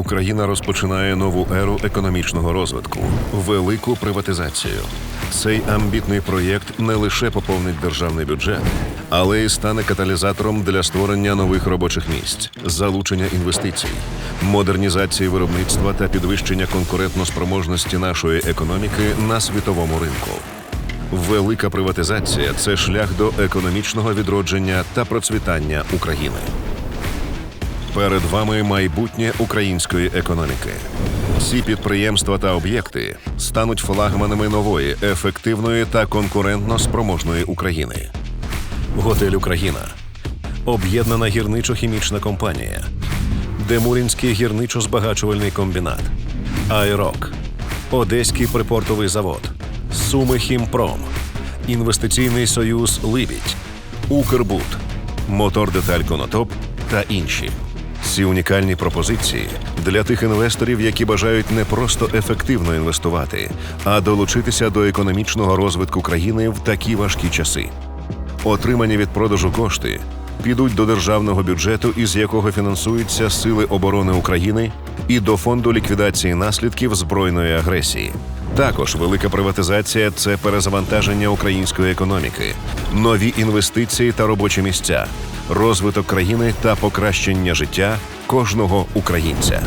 Україна розпочинає нову еру економічного розвитку, велику приватизацію. Цей амбітний проєкт не лише поповнить державний бюджет, але й стане каталізатором для створення нових робочих місць, залучення інвестицій, модернізації виробництва та підвищення конкурентноспроможності нашої економіки на світовому ринку. Велика приватизація це шлях до економічного відродження та процвітання України. Перед вами майбутнє української економіки. Ці підприємства та об'єкти стануть флагманами нової, ефективної та конкурентно спроможної України. Готель Україна, об'єднана гірничо-хімічна компанія, Демурінський гірничо-збагачувальний комбінат, Айрок, Одеський припортовий завод, Суми Хімпром, Інвестиційний союз Либідь, Укрбуд, Мотор-деталь Конотоп та інші. Ці унікальні пропозиції для тих інвесторів, які бажають не просто ефективно інвестувати, а долучитися до економічного розвитку країни в такі важкі часи. Отримані від продажу кошти підуть до державного бюджету, із якого фінансуються Сили оборони України, і до фонду ліквідації наслідків збройної агресії. Також велика приватизація це перезавантаження української економіки, нові інвестиції та робочі місця, розвиток країни та покращення життя кожного українця.